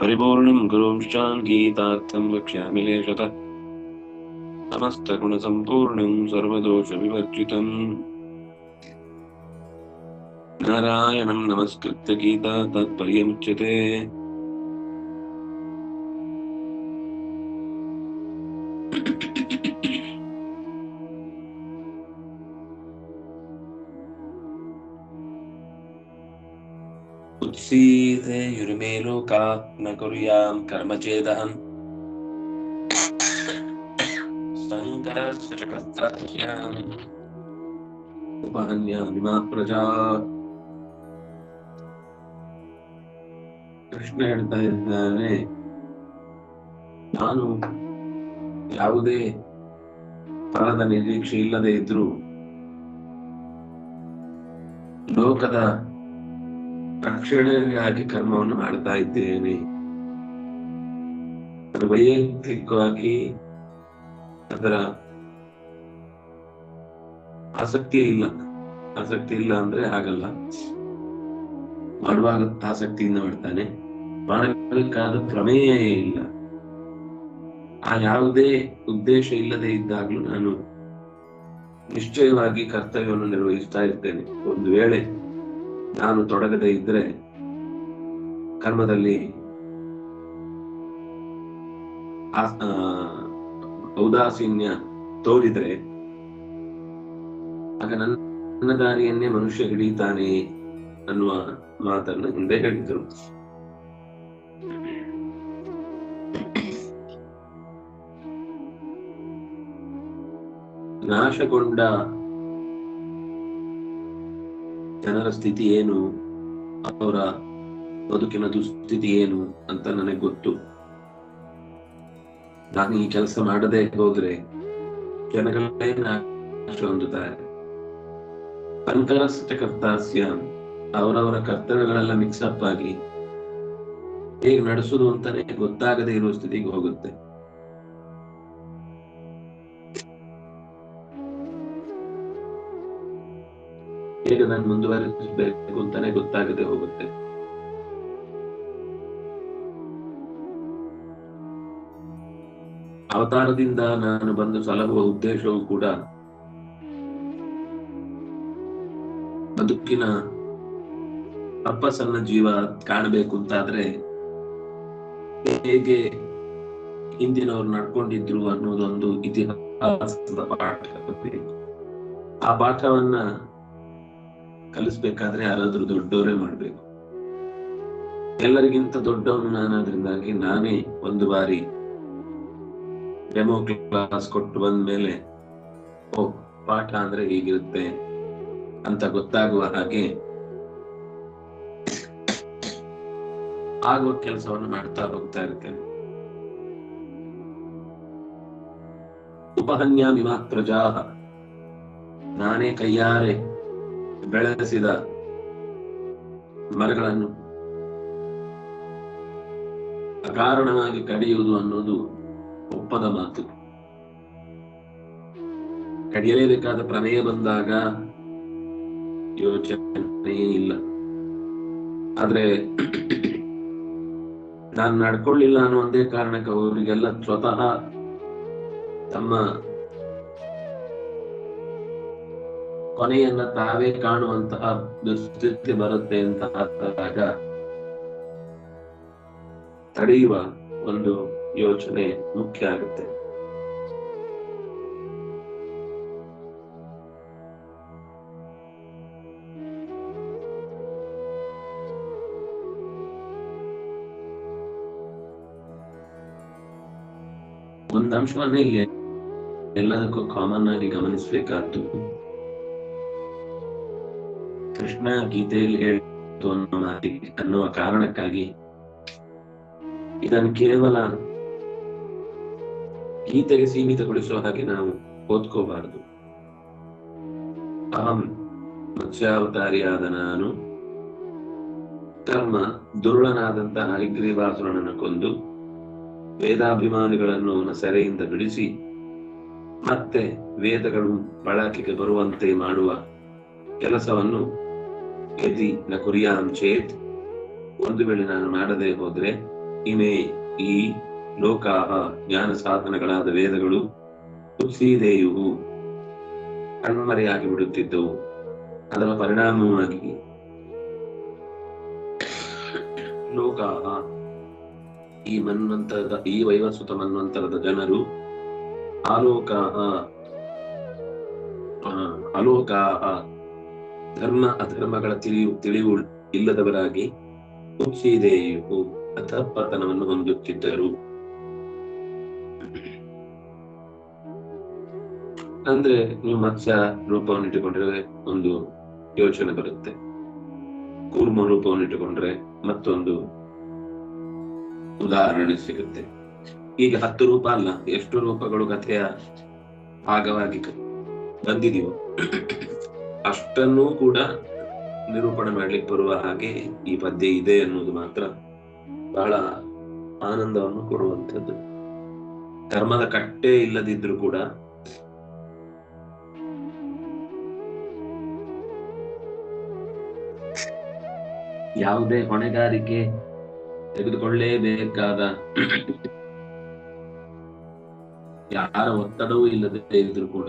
परिपूर्णम् गुरुंश्चाम् गीतार्थम् वक्ष्यामि लेशतः समस्तगुणसम्पूर्णम् सर्वदोषविवर्जितम्। नारायणम् नमस्कृत्य गीता तात्पर्यमुच्यते। ಶ್ರೀತೆ ಯುರಿಮೇ ಲೋಕ ನ ಕುರ್ಯಾಂ ಕರ್ಮಚೇದಹಂ ಸಂಕರಸ್ಯಕಸ್ತ್ರಾಭ್ಯಾಮಿಮಾ ಪ್ರಜಾ ಕೃಷ್ಣ ಹೇಳ್ತಾ ಇದ್ದಾನೆ, ನಾನು ಯಾವುದೇ ಫಲದ ನಿರೀಕ್ಷೆ ಇಲ್ಲದೆ ಇದ್ರೂ, ಲೋಕದ ರಕ್ಷಣೆಗಾಗಿ ಕರ್ಮವನ್ನು ಮಾಡ್ತಾ ಇದ್ದೇನೆ. ವೈಯಕ್ತಿಕವಾಗಿ ಅದರ ಆಸಕ್ತಿ ಇಲ್ಲ. ಆಸಕ್ತಿ ಇಲ್ಲ ಅಂದ್ರೆ ಆಗಲ್ಲ ಮಾಡುವಾಗ ಆಸಕ್ತಿಯಿಂದ ಮಾಡ್ತಾನೆ. ಮಾಡಬೇಕಾದ ಪ್ರಮೇಯ ಇಲ್ಲ. ಆ ಯಾವುದೇ ಉದ್ದೇಶ ಇಲ್ಲದೆ ಇದ್ದಾಗ್ಲೂ ನಾನು ನಿಶ್ಚಯವಾಗಿ ಕರ್ತವ್ಯವನ್ನು ನಿರ್ವಹಿಸ್ತಾ ಇರ್ತೇನೆ. ಒಂದು ವೇಳೆ ನಾನು ತೊಡಗದೆ ಇದ್ರೆ ಕರ್ಮದಲ್ಲಿ ಔದಾಸೀನ್ಯ ತೋರಿದ್ರೆ ಆಗ ನನ್ನ ದಾರಿಯನ್ನೇ ಮನುಷ್ಯ ಹಿಡಿತಾನೆ ಅನ್ನುವ ಮಾತನ್ನು ಹಿಂದೆ ಹೇಳಿದರು. ನಾಶಗೊಂಡ ಜನರ ಸ್ಥಿತಿ ಏನು? ಅವರ ಬದುಕಿನ ದುಸ್ಥಿತಿ ಏನು ಅಂತ ನನಗೆ ಗೊತ್ತು. ನಾನು ಈ ಕೆಲಸ ಮಾಡದೆ ಹೋದ್ರೆ ಹೊಂದುತ್ತಾರೆ. ಸಂಕರಸ್ಥ ಕರ್ತಾಸ್ಯ ಅವರವರ ಕರ್ತವ್ಯಗಳೆಲ್ಲ ಮಿಕ್ಸ್ ಅಪ್ ಆಗಿ ಹೇಗೆ ನಡೆಸುದು ಅಂತಾನೆ ಗೊತ್ತಾಗದೆ ಇರುವ ಸ್ಥಿತಿಗೆ ಹೋಗುತ್ತೆ. ಹೇಗೆ ನಾನು ಮುಂದುವರಿಸಬೇಕು ಅಂತಾನೆ ಗೊತ್ತಾಗದೆ ಹೋಗುತ್ತೆ ಅವತಾರದಿಂದ ನಾನು ಬಂದು ಸಲಹುವ ಉದ್ದೇಶವೂ ಕೂಡ ಬದುಕಿನ ಅಪ್ಪಸನ್ನ ಜೀವ ಕಾಣಬೇಕು ಅಂತಾದ್ರೆ ಹೇಗೆ ಹಿಂದಿನವ್ರು ನಡ್ಕೊಂಡಿದ್ರು ಅನ್ನೋದೊಂದು ಇತಿಹಾಸದ ಪಾಠ. ಆ ಪಾಠವನ್ನ ಕಲಿಸ್ಬೇಕಾದ್ರೆ ಯಾರಾದ್ರೂ ದೊಡ್ಡವರೇ ಮಾಡ್ಬೇಕು. ಎಲ್ಲರಿಗಿಂತ ದೊಡ್ಡವನು ನಾನಾದ್ರಿಂದಾಗಿ ನಾನೇ ಒಂದು ಬಾರಿ ಡೆಮೋ ಕ್ಲಾಸ್ ಕೊಟ್ಟು ಬಂದ ಮೇಲೆ ಓ, ಪಾಠ ಅಂದ್ರೆ ಹೀಗಿರುತ್ತೆ ಅಂತ ಗೊತ್ತಾಗುವ ಹಾಗೆ ಆಗುವ ಕೆಲಸವನ್ನು ಮಾಡ್ತಾ ಹೋಗ್ತಾ ಇರ್ತೇನೆ. ಉಪಹನ್ಯಾಮಿ ಮಾತ್ರ ಪ್ರಜಾ ನಾನೇ ಕೈಯಾರೆ ಬೆಳೆಸಿದ ಮರಗಳನ್ನು ಅಕಾರಣವಾಗಿ ಕಡಿಯುವುದು ಅನ್ನೋದು ಒಪ್ಪದ ಮಾತು. ಕಡಿಯಲೇಬೇಕಾದ ಪ್ರಮೇಯ ಬಂದಾಗ ಯೋಚನೆ ಇಲ್ಲ. ಆದ್ರೆ ನಾನು ನಡ್ಕೊಳ್ಳಿಲ್ಲ ಅನ್ನೋ ಒಂದೇ ಕಾರಣಕ್ಕೆ ಅವರಿಗೆಲ್ಲ ಸ್ವತಃ ತಮ್ಮ ಕೊನೆಯನ್ನ ತಾವೇ ಕಾಣುವಂತಹ ದುಸ್ಥಿತಿ ಬರುತ್ತೆ ಅಂತ ಆದಾಗ ತಡೆಯುವ ಒಂದು ಯೋಚನೆ ಮುಖ್ಯ ಆಗುತ್ತೆ. ಒಂದು ಇಲ್ಲಿ ಎಲ್ಲದಕ್ಕೂ ಕಾಮನ್ ಆಗಿ ಗಮನಿಸಬೇಕಾದ್ದು ಕೃಷ್ಣ ಗೀತೆಯಲ್ಲಿ ಹೇಳಿತು ಅನ್ನುವ ಕಾರಣಕ್ಕಾಗಿ ಇದನ್ನು ಕೇವಲ ಗೀತೆಗೆ ಸೀಮಿತಗೊಳಿಸುವ ಹಾಗೆ ನಾವು ಓದ್ಕೋಬಾರದು. ಅಹಂ ಮತ್ಸ್ಯಾವತಾರಿಯಾದ ನಾನು, ಕರ್ಮ ದುರುಳನಾದಂತಹ ಹರಿಗ್ರೀವಾಸುರನನ್ನು ಕೊಂದು ವೇದಾಭಿಮಾನಿಗಳನ್ನು ಅವನ ಸೆರೆಯಿಂದ ಬಿಡಿಸಿ ಮತ್ತೆ ವೇದಗಳು ಬಳಕೆಗೆ ಬರುವಂತೆ ಮಾಡುವ ಕೆಲಸವನ್ನು ಯದಿ ನ ಕುರಿಯಾಂ ಚೇತ್. ಒಂದು ವೇಳೆ ನಾನು ಮಾಡದೆ ಹೋದ್ರೆ, ಇಮೆ ಈ ಲೋಕಾಹ ಜ್ಞಾನ ಸಾಧನಗಳಾದ ವೇದಗಳು ಕುಸಿದೆಯುವು ಕಣ್ಮರೆಯಾಗಿ ಬಿಡುತ್ತಿದ್ದವು. ಅದರ ಪರಿಣಾಮವಾಗಿ ಲೋಕಾಹ ಈ ಮನ್ವಂತರದ, ಈ ವೈವಸ್ವತ ಮನ್ವಂತರದ ಜನರು ಆಲೋಕಾಹ ಅಲೋಕಾಹ ಧರ್ಮ ಅಧರ್ಮಗಳ ತಿಳಿಯು, ತಿಳಿವು ಇಲ್ಲದವರಾಗಿ ಹುಚ್ಚಿದೆಯು ಅಥ ಪತನವನ್ನು ಹೊಂದುತ್ತಿದ್ದರು. ಅಂದ್ರೆ ನೀವು ಮತ್ಸ್ಯ ರೂಪವನ್ನು ಇಟ್ಟುಕೊಂಡ್ರೆ ಒಂದು ಯೋಚನೆ ಬರುತ್ತೆ. ಕೂರ್ಮ ರೂಪವನ್ನು ಇಟ್ಟುಕೊಂಡ್ರೆ ಮತ್ತೊಂದು ಉದಾಹರಣೆ ಸಿಗುತ್ತೆ. ಈಗ ಹತ್ತು ರೂಪ ಅಲ್ಲ, ಎಷ್ಟು ರೂಪಗಳು ಕಥೆಯ ಭಾಗವಾಗಿ ಬಂದಿದೆಯೋ. ಅಷ್ಟನ್ನೂ ಕೂಡ ನಿರೂಪಣೆ ಮಾಡ್ಲಿಕ್ಕೆ ಬರುವ ಹಾಗೆ ಈ ಪದ್ಯ ಇದೆ ಅನ್ನೋದು ಮಾತ್ರ ಬಹಳ ಆನಂದವನ್ನು ಕೊಡುವಂಥದ್ದು. ಕರ್ಮದ ಕಟ್ಟೆ ಇಲ್ಲದಿದ್ರು ಕೂಡ ಯಾವುದೇ ಹೊಣೆಗಾರಿಕೆ ತೆಗೆದುಕೊಳ್ಳೇಬೇಕಾದ ಯಾರ ಒತ್ತಡವೂ ಇಲ್ಲದೆ ಇದ್ರು ಕೂಡ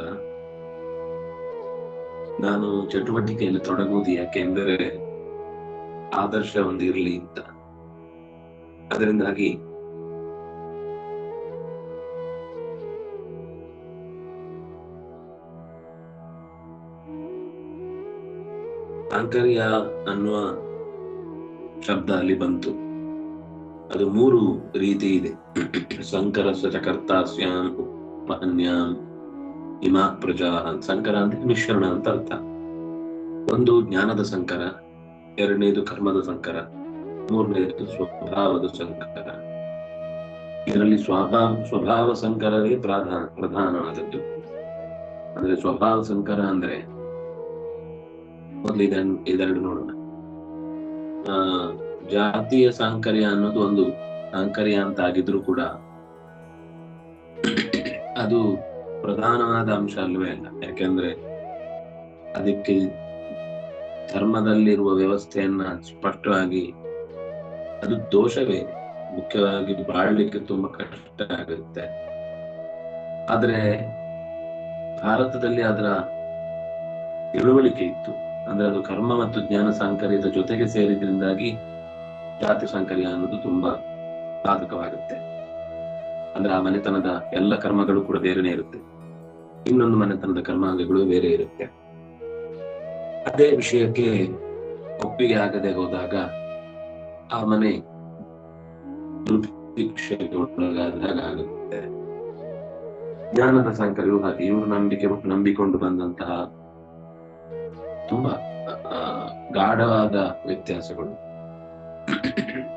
ನಾನು ಚಟುವಟಿಕೆಯಲ್ಲಿ ತೊಡಗುವುದು ಯಾಕೆಂದರೆ ಆದರ್ಶ ಒಂದಿರಲಿ ಅಂತ. ಅದರಿಂದಾಗಿ ಆಂಕರ್ಯ ಅನ್ನುವ ಶಬ್ದ ಅಲ್ಲಿ ಬಂತು. ಅದು ಮೂರು ರೀತಿ ಇದೆ. ಸಂಕರ ಸಚಕರ್ತಾಸ್ಯಾಂ ಇಮಾ ಪ್ರಜಾ ಸಂಕರ ಅಂದ್ರೆ ಮಿಶ್ರಣ ಅಂತ ಅರ್ಥ. ಒಂದು ಜ್ಞಾನದ ಸಂಕರ, ಎರಡನೇದು ಕರ್ಮದ ಸಂಕರ, ಮೂರನೇದು ಸ್ವಭಾವದ ಸಂಕರ. ಇದರಲ್ಲಿ ಸ್ವಭಾವ ಸ್ವಭಾವ ಸಂಕರವೇ ಪ್ರಧಾನ, ಪ್ರಧಾನವಾದದ್ದು. ಅಂದ್ರೆ ಸ್ವಭಾವ ಸಂಕರ ಅಂದ್ರೆ, ಮೊದಲು ಇದನ್ನು ಇದೆರಡು ನೋಡೋಣ. ಆ, ಜಾತಿಯ ಸಾಂಕರ್ಯ ಅನ್ನೋದು ಒಂದು ಸಾಂಕರ್ಯ ಅಂತ ಆಗಿದ್ರು ಕೂಡ, ಅದು ಪ್ರಧಾನವಾದ ಅಂಶ ಅಲ್ವೇ ಅಲ್ಲ. ಯಾಕೆಂದ್ರೆ ಅದಕ್ಕೆ ಧರ್ಮದಲ್ಲಿರುವ ವ್ಯವಸ್ಥೆಯನ್ನ ಸ್ಪಷ್ಟವಾಗಿ ಅದು ದೋಷವೇ. ಮುಖ್ಯವಾಗಿ ಬಾಳ್ಲಿಕ್ಕೆ ತುಂಬಾ ಕಷ್ಟ ಆಗುತ್ತೆ. ಆದ್ರೆ ಭಾರತದಲ್ಲಿ ಅದರ ತಿಳುವಳಿಕೆ ಇತ್ತು. ಅಂದ್ರೆ ಅದು ಕರ್ಮ ಮತ್ತು ಜ್ಞಾನ ಸಾಂಕರ್ಯದ ಜೊತೆಗೆ ಸೇರಿದ್ರಿಂದಾಗಿ ಜಾತಿ ಸಾಂಕರ್ಯ ಅನ್ನೋದು ತುಂಬಾ ಸಾಧಕವಾಗುತ್ತೆ ಅಂದ್ರೆ ಆ ಮನೆತನದ ಎಲ್ಲ ಕರ್ಮಗಳು ಕೂಡ ಬೇರೆನೆ ಇರುತ್ತೆ. ಇನ್ನೊಂದು ಮನೆತನದ ಕರ್ಮಾಂಗಗಳು ಬೇರೆ ಇರುತ್ತೆ. ಅದೇ ವಿಷಯಕ್ಕೆ ಒಪ್ಪಿಗೆ ಆಗದೆ ಹೋದಾಗ ಆ ಮನೆ ಒಳಗಾದಾಗ ಆಗುತ್ತೆ. ಜ್ಞಾನದ ಸಾಂಕರ್ಯವು ಹಾಗೆ ಇವರು ನಂಬಿಕೆ ನಂಬಿಕೊಂಡು ಬಂದಂತಹ ತುಂಬಾ ಗಾಢವಾದ ವ್ಯತ್ಯಾಸಗಳು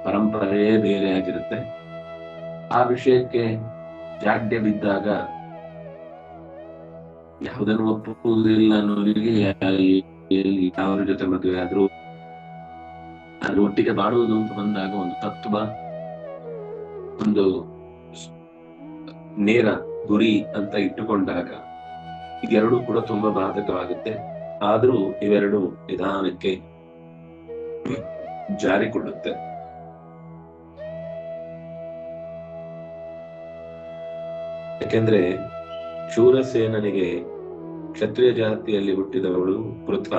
ಪರಂಪರೆಯೇ ಬೇರೆ ಆಗಿರುತ್ತೆ. ಆ ವಿಷಯಕ್ಕೆ ಜಾಡ್ಯ ಬಿದ್ದಾಗ ಯಾವುದನ್ನು ಒಪ್ಪುವುದಿಲ್ಲ ಅನ್ನೋರಿಗೆ ಯಾವ ಜೊತೆ ಮದುವೆ ಆದ್ರೂ ಅದ್ರ ಒಟ್ಟಿಗೆ ಬಾಡುವುದು ಅಂತ ಬಂದಾಗ ಒಂದು ತತ್ವ, ಒಂದು ನೇರ ಗುರಿ ಅಂತ ಇಟ್ಟುಕೊಂಡಾಗ ಇದೆರಡೂ ಕೂಡ ತುಂಬಾ ಬಾಧಕವಾಗುತ್ತೆ. ಆದ್ರೂ ಇವೆರಡು ನಿಧಾನಕ್ಕೆ ಜಾರಿಕೊಳ್ಳುತ್ತೆ. ಯಾಕೆಂದ್ರೆ ಶೂರಸೇನನಿಗೆ ಕ್ಷತ್ರಿಯ ಜಾತಿಯಲ್ಲಿ ಹುಟ್ಟಿದವಳು ಪೃಥ್ವ.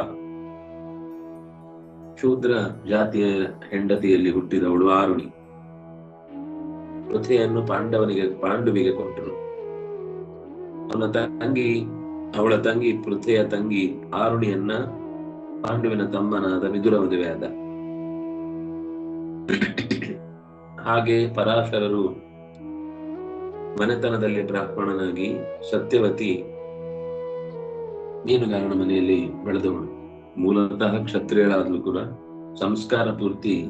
ಶೂದ್ರ ಜಾತಿಯ ಹೆಂಡತಿಯಲ್ಲಿ ಹುಟ್ಟಿದವಳು ಆರುಣಿ. ಪೃಥ್ವಿಯನ್ನು ಪಾಂಡವನಿಗೆ, ಪಾಂಡುವಿಗೆ ಕೊಟ್ಟರು ಅವನ ತಂಗಿ, ಅವಳ ತಂಗಿ ಪೃಥ್ವಿಯ ತಂಗಿ ಆರುಣಿಯನ್ನ ಪಾಂಡುವಿನ ತಮ್ಮನಾದ ಮಿದುರ ಮದುವೆಯಾದ. ಹಾಗೆ ಪರಾಶರರು ಮನೆತನದಲ್ಲಿ ಬ್ರಾಹ್ಮಣನಾಗಿ ಸತ್ಯವತಿ ಮೀನುಗಾರನ ಮನೆಯಲ್ಲಿ ಬೆಳೆದವಳು. ಮೂಲತಃ ಕ್ಷತ್ರಿಯಳಾದ್ರೂ ಕೂಡ ಸಂಸ್ಕಾರ ಪೂರ್ತಿ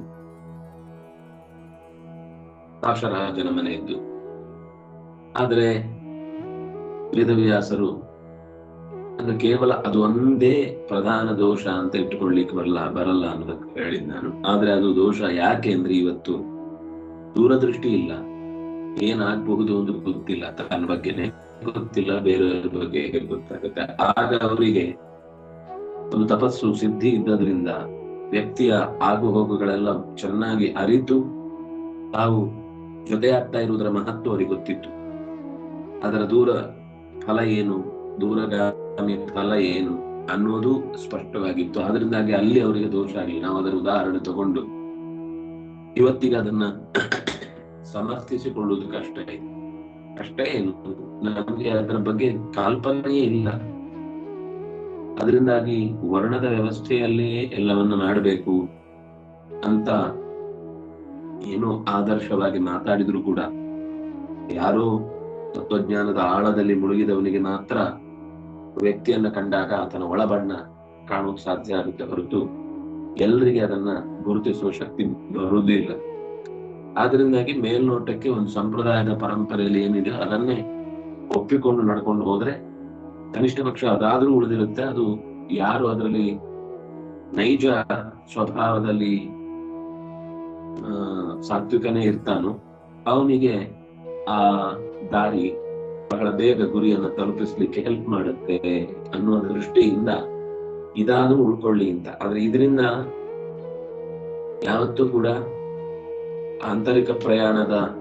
ಸಾಕ್ಷರಾಜನ ಮನೆಯದ್ದು. ಆದ್ರೆ ವೇದವ್ಯಾಸರು ಅದು ಕೇವಲ ಅದು ಒಂದೇ ಪ್ರಧಾನ ದೋಷ ಅಂತ ಇಟ್ಟುಕೊಳ್ಳಿಕ್ಕೆ ಬರಲ್ಲ ಬರಲ್ಲ ಅನ್ನೋದಕ್ಕೆ ಹೇಳಿದ್ ನಾನು. ಆದ್ರೆ ಅದು ದೋಷ ಯಾಕೆ ಅಂದ್ರೆ ಇವತ್ತು ದೂರದೃಷ್ಟಿ ಇಲ್ಲ. ಏನಾಗಬಹುದು ಅಂತ ಗೊತ್ತಿಲ್ಲ ತನ್ನ ಬಗ್ಗೆನೆ ಗೊತ್ತಿಲ್ಲ, ಬೇರೆಯವ್ರ ಬಗ್ಗೆ ಹೇಗೆ ಗೊತ್ತಾಗುತ್ತೆ. ಆಗ ಅವರಿಗೆ ಒಂದು ತಪಸ್ಸು ಸಿದ್ಧಿ ಇದ್ದದ್ರಿಂದ ವ್ಯಕ್ತಿಯ ಆಗು ಹೋಗುಗಳೆಲ್ಲ ಚೆನ್ನಾಗಿ ಅರಿತು ತಾವು ಜೊತೆ ಆಗ್ತಾ ಇರುವುದರ ಮಹತ್ವ ಅವರಿಗೆ ಗೊತ್ತಿತ್ತು. ಅದರ ದೂರ ಫಲ ಏನು, ದೂರಗಾಮಿ ಫಲ ಏನು ಅನ್ನೋದು ಸ್ಪಷ್ಟವಾಗಿತ್ತು. ಅದರಿಂದಾಗಿ ಅಲ್ಲಿ ಅವರಿಗೆ ದೋಷ ಆಗಲಿ ನಾವು ಅದರ ಉದಾಹರಣೆ ತಗೊಂಡು ಇವತ್ತಿಗೆ ಅದನ್ನ ಸಮರ್ಥಿಸಿಕೊಳ್ಳುವುದು ಕಷ್ಟ. ಇದೆ ಕಷ್ಟ ಏನು? ನಮಗೆ ಅದರ ಬಗ್ಗೆ ಕಾಲ್ಪನೆಯೇ ಇಲ್ಲ. ಅದರಿಂದಾಗಿ ವರ್ಣದ ವ್ಯವಸ್ಥೆಯಲ್ಲಿಯೇ ಎಲ್ಲವನ್ನ ಮಾಡಬೇಕು ಅಂತ ಏನೋ ಆದರ್ಶವಾಗಿ ಮಾತಾಡಿದ್ರು ಕೂಡ. ಯಾರೋ ತತ್ವಜ್ಞಾನದ ಆಳದಲ್ಲಿ ಮುಳುಗಿದವನಿಗೆ ಮಾತ್ರ ವ್ಯಕ್ತಿಯನ್ನ ಕಂಡಾಗ ಆತನ ಒಳಬಣ್ಣ ಕಾಣೋಕ್ ಸಾಧ್ಯ ಆಗುತ್ತೆ ಹೊರತು ಎಲ್ರಿಗೆ ಅದನ್ನ ಗುರುತಿಸುವ ಶಕ್ತಿ ಬರುವುದಿಲ್ಲ. ಆದ್ರಿಂದಾಗಿ ಮೇಲ್ನೋಟಕ್ಕೆ ಒಂದು ಸಂಪ್ರದಾಯದ ಪರಂಪರೆಯಲ್ಲಿ ಏನಿದೆ, ಅದನ್ನೇ ಒಪ್ಪಿಕೊಂಡು ನಡ್ಕೊಂಡು ಹೋದ್ರೆ ಕನಿಷ್ಠ ಪಕ್ಷ ಅದಾದ್ರೂ ಉಳಿದಿರುತ್ತೆ. ಅದು ಯಾರು ಅದರಲ್ಲಿ ನೈಜ ಸ್ವಭಾವದಲ್ಲಿ ಸಾತ್ವಿಕನೇ ಇರ್ತಾನೋ ಅವನಿಗೆ ಆ ದಾರಿ ಬಹಳ ಬೇಗ ಗುರಿಯನ್ನು ತಲುಪಿಸ್ಲಿಕ್ಕೆ ಹೆಲ್ಪ್ ಮಾಡುತ್ತೆ ಅನ್ನುವ ದೃಷ್ಟಿಯಿಂದ ಇದಾದ್ರೂ ಉಳ್ಕೊಳ್ಳಿ ಅಂತ. ಆದ್ರೆ ಇದರಿಂದ ಯಾವತ್ತೂ ಕೂಡ ಆಂತರಿಕ ಪ್ರಯಾಣದ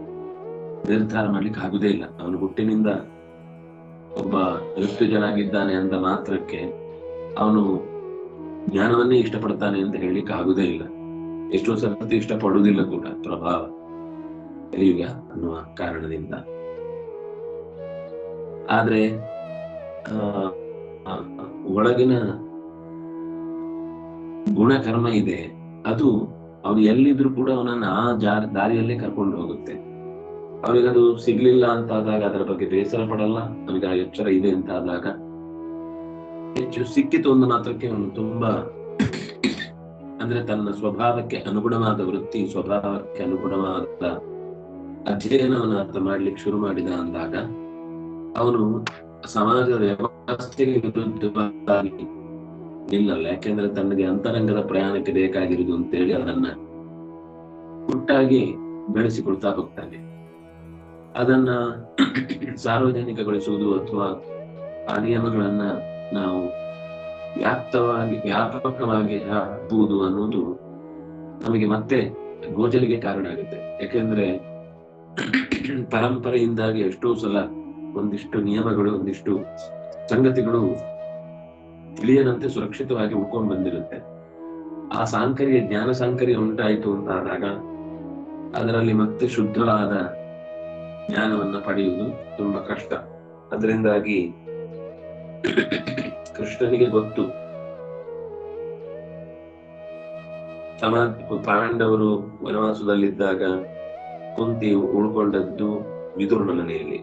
ನಿರ್ಧಾರ ಮಾಡ್ಲಿಕ್ಕೆ ಆಗುದೇ ಇಲ್ಲ. ಅವನು ಹುಟ್ಟಿನಿಂದ ಒಬ್ಬ ಋತುಜನಾಗಿದ್ದಾನೆ ಅಂದ ಮಾತ್ರಕ್ಕೆ ಅವನು ಜ್ಞಾನವನ್ನೇ ಇಷ್ಟಪಡ್ತಾನೆ ಅಂತ ಹೇಳಲಿಕ್ಕೆ ಆಗುದೇ ಇಲ್ಲ. ಎಷ್ಟೋ ಸರ್ತಿ ಇಷ್ಟಪಡುವುದಿಲ್ಲ ಕೂಡ ಪ್ರಭಾವ. ಕಲಿಯುಗ ಅನ್ನುವ ಕಾರಣದಿಂದ. ಆದ್ರೆ ಒಳಗಿನ ಗುಣಕರ್ಮ ಇದೆ. ಅದು ಅವನು ಎಲ್ಲಿದ್ರು ಕೂಡ ಅವನನ್ನ ಆ ಜಾರ್, ದಾರಿಯಲ್ಲೇ ಕರ್ಕೊಂಡು ಹೋಗುತ್ತೆ. ಅವನಿಗದು ಸಿಗ್ಲಿಲ್ಲ ಅಂತ ಆದಾಗ ಅದರ ಬಗ್ಗೆ ಬೇಸರ ಪಡಲ್ಲ. ಅವನಿಗೆ ಆ ಎಚ್ಚರ ಇದೆ ಅಂತ ಆದಾಗ ಹೆಚ್ಚು ಸಿಕ್ಕಿತು ಒಂದು ಮಾತ್ರಕ್ಕೆ ಅವನು ತುಂಬಾ ಅಂದ್ರೆ ತನ್ನ ಸ್ವಭಾವಕ್ಕೆ ಅನುಗುಣವಾದ ವೃತ್ತಿ, ಸ್ವಭಾವಕ್ಕೆ ಅನುಗುಣವಾದ ಅಧ್ಯಯನವನ್ನು ಅರ್ಥ ಮಾಡ್ಲಿಕ್ಕೆ ಶುರು ಮಾಡಿದ ಅಂದಾಗ ಅವನು ಸಮಾಜದ ವ್ಯವಸ್ಥೆಗೆ ವಿರುದ್ಧವಾಗಿ ನಿಲ್ಲಲ್ಲ ಯಾಕೆಂದ್ರೆ ತನಗೆ ಅಂತರಂಗದ ಪ್ರಯಾಣಕ್ಕೆ ಬೇಕಾಗಿರುವುದು ಅಂತೇಳಿ ಅದನ್ನ ಗುಟ್ಟಾಗಿ ಬೆಳೆಸಿಕೊಳ್ತಾ ಹೋಗ್ತಾನೆ. ಅದನ್ನ ಸಾರ್ವಜನಿಕಗೊಳಿಸುವುದು ಅಥವಾ ಆ ನಿಯಮಗಳನ್ನ ನಾವು ವ್ಯಾಪ್ತವಾಗಿ, ವ್ಯಾಪಕವಾಗಿ ಹಾಕುವುದು ಅನ್ನೋದು ನಮಗೆ ಮತ್ತೆ ಗೋಚರಿಗೆ ಕಾರಣ ಆಗುತ್ತೆ. ಯಾಕೆಂದ್ರೆ ಪರಂಪರೆಯಿಂದಾಗಿ ಎಷ್ಟೋ ಸಲ ಒಂದಿಷ್ಟು ನಿಯಮಗಳು, ಒಂದಿಷ್ಟು ಸಂಗತಿಗಳು ತಿಳಿಯದಂತೆ ಸುರಕ್ಷಿತವಾಗಿ ಉಳ್ಕೊಂಡು ಬಂದಿರುತ್ತೆ. ಆ ಸಾಂಕರ್ಯ, ಜ್ಞಾನ ಸಾಂಕರ್ಯ ಉಂಟಾಯಿತು ಅಂತ ಆದಾಗ ಅದರಲ್ಲಿ ಮತ್ತೆ ಶುದ್ಧವಾದ ಜ್ಞಾನವನ್ನ ಪಡೆಯುವುದು ತುಂಬಾ ಕಷ್ಟ. ಅದರಿಂದಾಗಿ ಕೃಷ್ಣನಿಗೆ ಗೊತ್ತು. ಸಮ ಪಾಂಡವರು ವನವಾಸದಲ್ಲಿದ್ದಾಗ ಕುಂತಿ ಉಳ್ಕೊಂಡದ್ದು ವಿದುರ್ನ ಮನೆಯಲ್ಲಿ.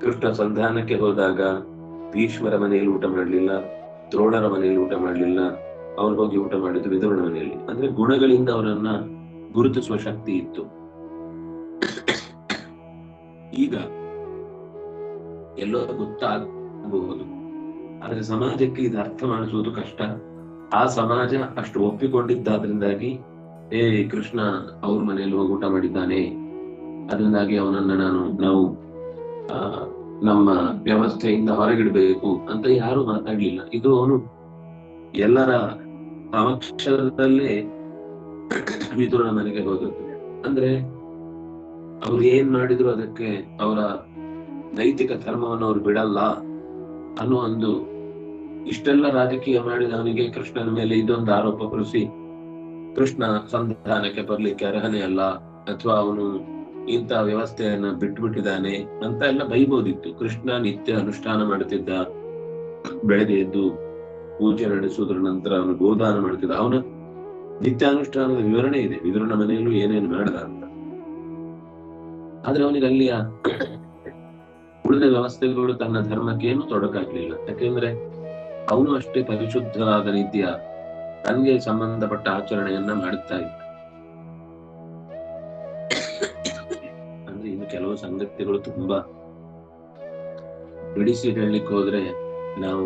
ಕೃಷ್ಣ ಸಂಧಾನಕ್ಕೆ ಹೋದಾಗ ಭೀಷ್ಮರ ಮನೆಯಲ್ಲಿ ಊಟ ಮಾಡಲಿಲ್ಲ. ದ್ರೋಣರ ಮನೆಯಲ್ಲಿ ಊಟ ಮಾಡಲಿಲ್ಲ ಅವ್ರು ಹೋಗಿ ಊಟ ಮಾಡಿದ್ದು ವಿದುರನ ಮನೆಯಲ್ಲಿ. ಅಂದ್ರೆ ಗುಣಗಳಿಂದ ಅವರನ್ನ ಗುರುತಿಸುವ ಶಕ್ತಿ ಇತ್ತು. ಈಗ ಎಲ್ಲೋ ಗೊತ್ತಾಗಬಹುದು. ಆದ್ರೆ ಸಮಾಜಕ್ಕೆ ಇದು ಅರ್ಥ ಮಾಡಿಸುವುದು ಕಷ್ಟ. ಆ ಸಮಾಜ ಅಷ್ಟು ಒಪ್ಪಿಕೊಂಡಿದ್ದಾದ್ರಿಂದಾಗಿ ಏ ಕೃಷ್ಣ ಅವ್ರ ಮನೆಯಲ್ಲಿ ಹೋಗಿ ಊಟ ಮಾಡಿದ್ದಾನೆ. ಅದರಿಂದಾಗಿ ಅವನನ್ನ ನಾನು ನಾವು ಆ, ನಮ್ಮ ವ್ಯವಸ್ಥೆಯಿಂದ ಹೊರಗಿಡಬೇಕು ಅಂತ ಯಾರು ಮಾತಾಡ್ಲಿಲ್ಲ. ಇದು ಅವನು ಎಲ್ಲರ ಸಮಕ್ಷರದಲ್ಲೇ ವಿದುರನ ಮನೆಗೆ ಹೋಗುತ್ತೆ ಅಂದ್ರೆ ಅವ್ರು ಏನ್ ಮಾಡಿದ್ರು ಅದಕ್ಕೆ ಅವರ ನೈತಿಕ ಧರ್ಮವನ್ನು ಅವ್ರು ಬಿಡಲ್ಲ ಅನ್ನೋ ಒಂದು ಇಷ್ಟೆಲ್ಲ ರಾಜಕೀಯ ಮಾಡಿದ ಅವನಿಗೆ ಕೃಷ್ಣನ ಮೇಲೆ ಇದೊಂದು ಆರೋಪ ಕೃಷಿ ಕೃಷ್ಣ ಸಂಧಾನಕ್ಕೆ ಬರ್ಲಿಕ್ಕೆ ಅರ್ಹನೇ ಅಲ್ಲ, ಅಥವಾ ಅವನು ಇಂಥ ವ್ಯವಸ್ಥೆಯನ್ನ ಬಿಟ್ಬಿಟ್ಟಿದ್ದಾನೆ ಅಂತ ಎಲ್ಲ ಬೈಬೋದಿತ್ತು. ಕೃಷ್ಣ ನಿತ್ಯ ಅನುಷ್ಠಾನ ಮಾಡುತ್ತಿದ್ದ ಬೆಳಗ್ಗೆ ಎದ್ದು ಪೂಜೆ ನಡೆಸುವುದರ ನಂತರ ಅವನು ಗೋದಾನ ಮಾಡುತ್ತಿದ್ದ ಅವನ ನಿತ್ಯಾನುಷ್ಠಾನದ ವಿವರಣೆ ಇದೆ. ವಿದುರನ ಮನೆಯಲ್ಲೂ ಏನೇನು ಮಾಡದ ಅಂತ. ಆದ್ರೆ ಅವನಿಗೆ ಅಲ್ಲಿಯ ಉಳಿದ ವ್ಯವಸ್ಥೆಗಳು ತನ್ನ ಧರ್ಮಕ್ಕೇನು ತೊಡಕಾಗ್ಲಿಲ್ಲ. ಯಾಕೆಂದ್ರೆ ಅವನು ಅಷ್ಟೇ ಪರಿಶುದ್ಧವಾದ ರೀತಿಯ ತನ್ಗೆ ಸಂಬಂಧಪಟ್ಟ ಆಚರಣೆಯನ್ನ ಮಾಡುತ್ತಾ ಇದ್ದ. ಕೆಲವು ಸಂಗತಿಗಳು ತುಂಬಾ ಬಿಡಿಸಿ ಹೇಳಲಿಕ್ಕೆ ಹೋದ್ರೆ ನಾವು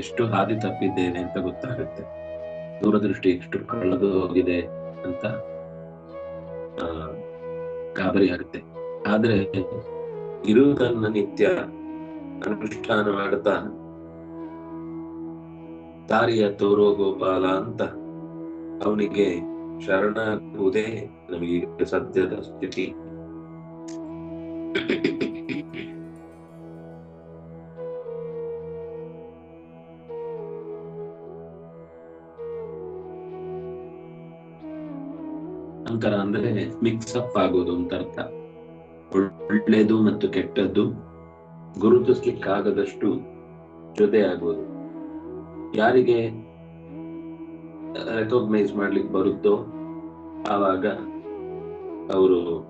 ಎಷ್ಟು ಹಾದಿ ತಪ್ಪಿದ್ದೇನೆ ಅಂತ ಗೊತ್ತಾಗುತ್ತೆ. ದೂರದೃಷ್ಟಿ ಎಷ್ಟು ಕಳೆದು ಹೋಗಿದೆ ಅಂತ ಗಾಬರಿ ಆಗುತ್ತೆ. ಆದ್ರೆ ಇರುವುದನ್ನ ನಿತ್ಯ ಅನುಷ್ಠಾನ ಮಾಡ್ತಾ ದಾರಿಯ ತೋರೋ ಗೋಪಾಲ ಅಂತ ಅವನಿಗೆ ಶರಣಾಗುವುದೇ ನಮಗೆ ಸದ್ಯದ ಸ್ಥಿತಿ. ಅಂಕರ ಅಂದ್ರೆ ಮಿಕ್ಸ್ ಅಪ್ ಆಗೋದು ಅಂತ ಅರ್ಥ. ಒಳ್ಳೆಯದು ಮತ್ತು ಕೆಟ್ಟದ್ದು ಗುರುತಿಸ್ಲಿಕ್ಕಾಗದಷ್ಟು ಜೊತೆ ಆಗೋದು. ಯಾರಿಗೆ ರೆಕಗ್ನೈಸ್ ಮಾಡ್ಲಿಕ್ಕೆ ಬರುತ್ತೋ ಆವಾಗ ಅವರು